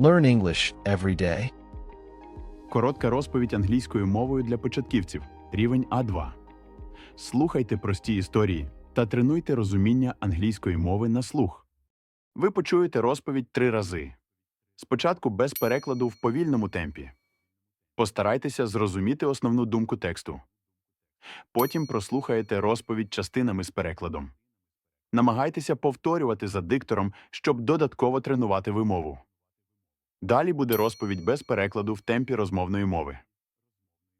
Learn English every day. Коротка розповідь англійською мовою для початківців. Рівень А2. Слухайте прості історії та тренуйте розуміння англійської мови на слух. Ви почуєте розповідь три рази. Спочатку без перекладу в повільному темпі. Постарайтеся зрозуміти основну думку тексту. Потім прослухаєте розповідь частинами з перекладом. Намагайтеся повторювати за диктором, щоб додатково тренувати вимову. Далі буде розповідь без перекладу в темпі розмовної мови.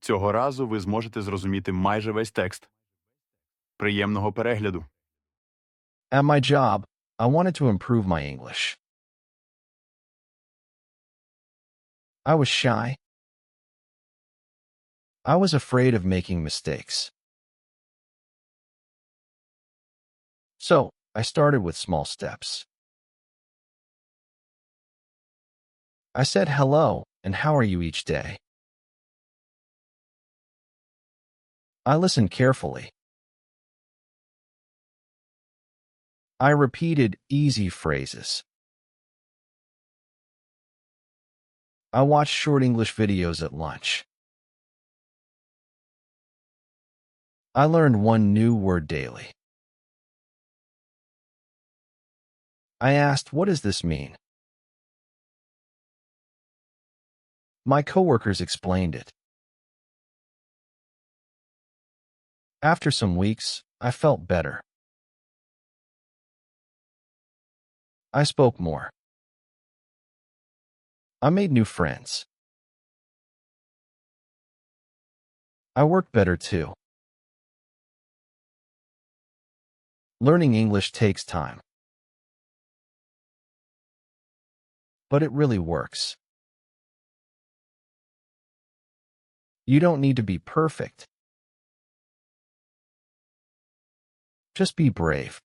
Цього разу ви зможете зрозуміти майже весь текст. Приємного перегляду! At my job, I wanted to improve my English. I was shy. I was afraid of making mistakes. So, I started with small steps. I said hello and how are you each day. I listened carefully. I repeated easy phrases. I watched short English videos at lunch. I learned one new word daily. I asked, what does this mean? My coworkers explained it. After some weeks, I felt better. I spoke more. I made new friends. I worked better too. Learning English takes time. But it really works. You don't need to be perfect. Just be brave.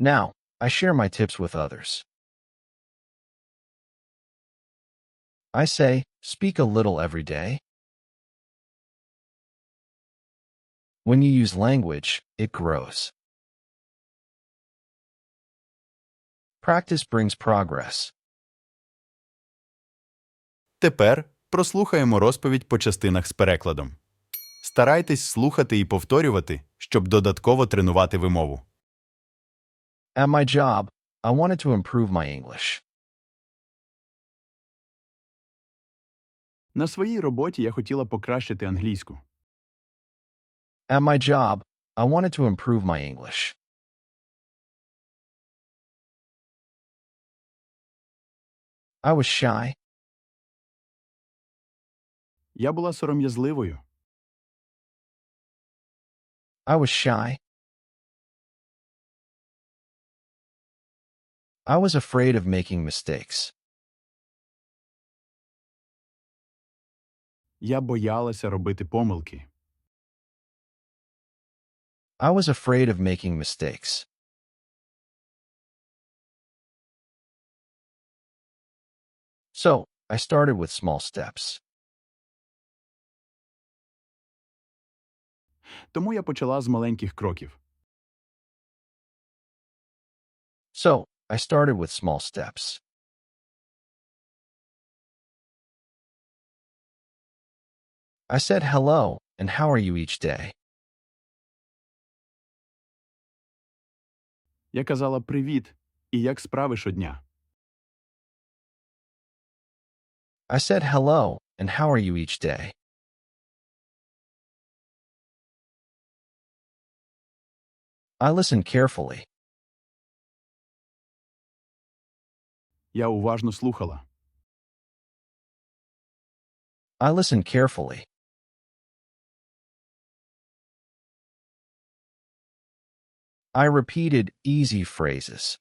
Now, I share my tips with others. I say, speak a little every day. When you use language, it grows. Practice brings progress. Тепер прослухаємо розповідь по частинах з перекладом. Старайтесь слухати і повторювати, щоб додатково тренувати вимову. At my job, I wanted to improve my English. На своїй роботі я хотіла покращити англійську. At my job, I wanted to improve my English. I was shy. Я була сором'язливою. I was shy. I was afraid of making mistakes. Я боялася робити помилки. I was afraid of making mistakes. So, I started with small steps. Тому я почала з маленьких кроків. So, I started with small steps. I said hello and how are you each day. Я казала привіт і як справи щодня. I said hello and how are you each day. I listened carefully. Я уважно слухала. I listened carefully. I repeated easy phrases.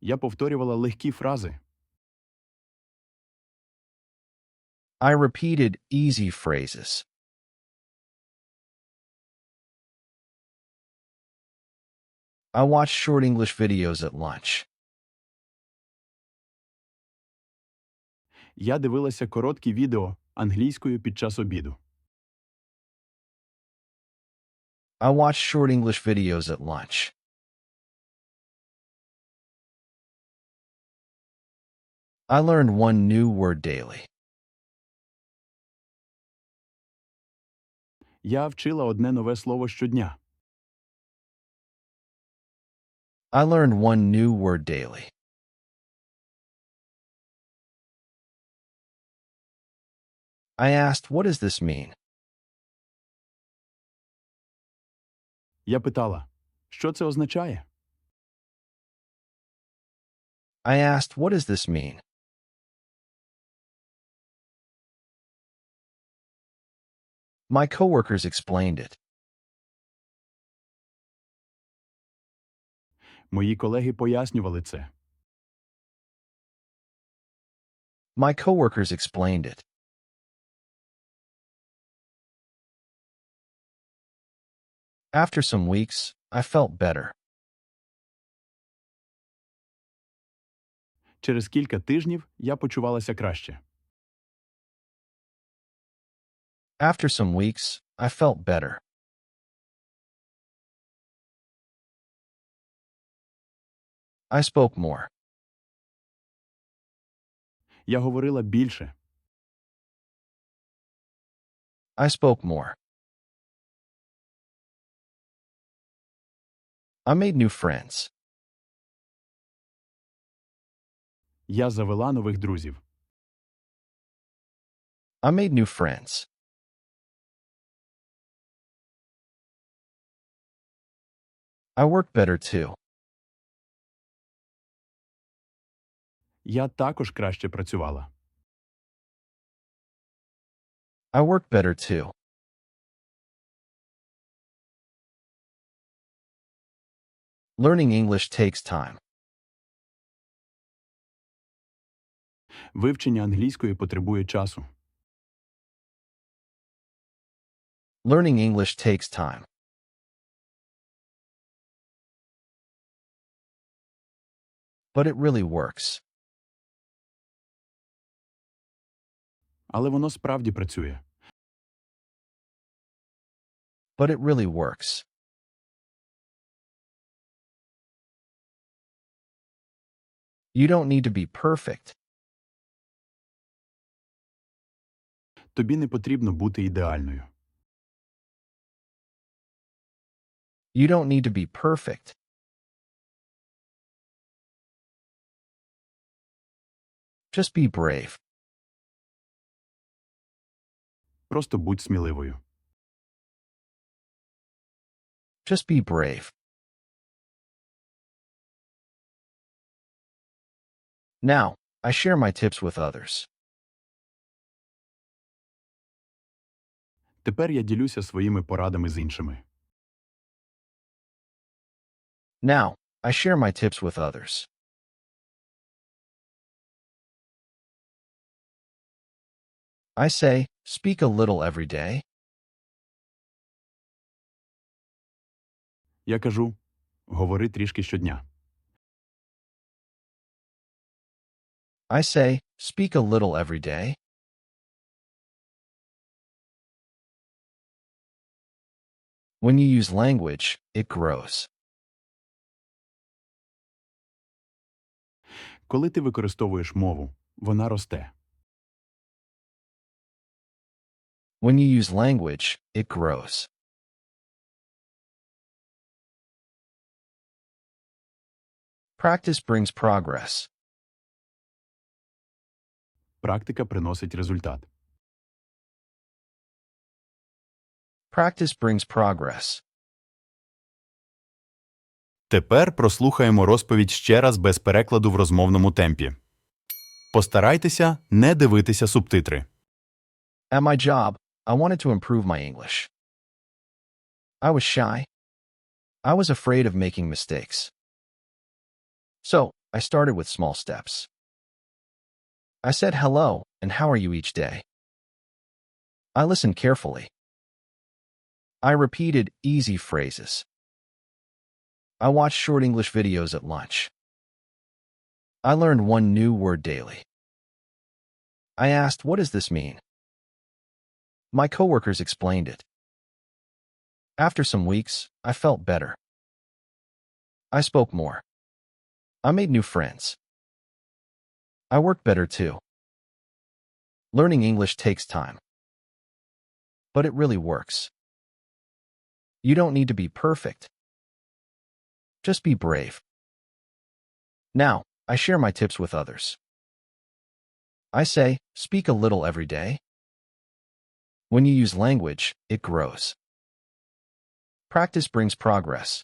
Я повторювала легкі фрази. I repeated easy phrases. I watch short English videos at lunch. Я дивилася короткі відео англійською під час обіду. I watch short English videos at lunch. I learned one new word daily. Я вчила одне нове слово щодня. I learned one new word daily. I asked, what does this mean? Я питала, що це означає? I asked, what does this mean? My coworkers explained it. Мої колеги пояснювали це. My coworkers explained it. After some weeks, I felt better. Через кілька тижнів я почувалася краще. After some weeks, I felt better. I spoke more. Я говорила більше. I spoke more. I made new friends. Я завела нових друзів. I made new friends. I worked better too. Я також краще працювала. I worked better too. Learning English takes time. Вивчення англійської потребує часу. Learning English takes time. But it really works. Але воно справді працює. But it really works. You don't need to be perfect. Тобі не потрібно бути ідеальною. You don't need to be perfect. Just be brave. Просто будь сміливою. Just be brave. Now, I share my tips with others. Тепер я ділюся своїми порадами з іншими. Now, I share my tips with others. I say, speak a little every day. Я кажу говори трішки щодня. I say, speak a little every day. When you use language, it grows. Коли ти використовуєш мову, вона росте. When you use language, it grows. Practice brings progress. Практика приносить результат. Practice brings progress. Тепер прослухаємо розповідь ще раз без перекладу в розмовному темпі. Постарайтеся не дивитися субтитри. At my job, I wanted to improve my English. I was shy. I was afraid of making mistakes. So, I started with small steps. I said hello and how are you each day. I listened carefully. I repeated easy phrases. I watched short English videos at lunch. I learned one new word daily. I asked, what does this mean? My coworkers explained it. After some weeks, I felt better. I spoke more. I made new friends. I worked better too. Learning English takes time. But it really works. You don't need to be perfect. Just be brave. Now, I share my tips with others. I say, speak a little every day. When you use language, it grows. Practice brings progress.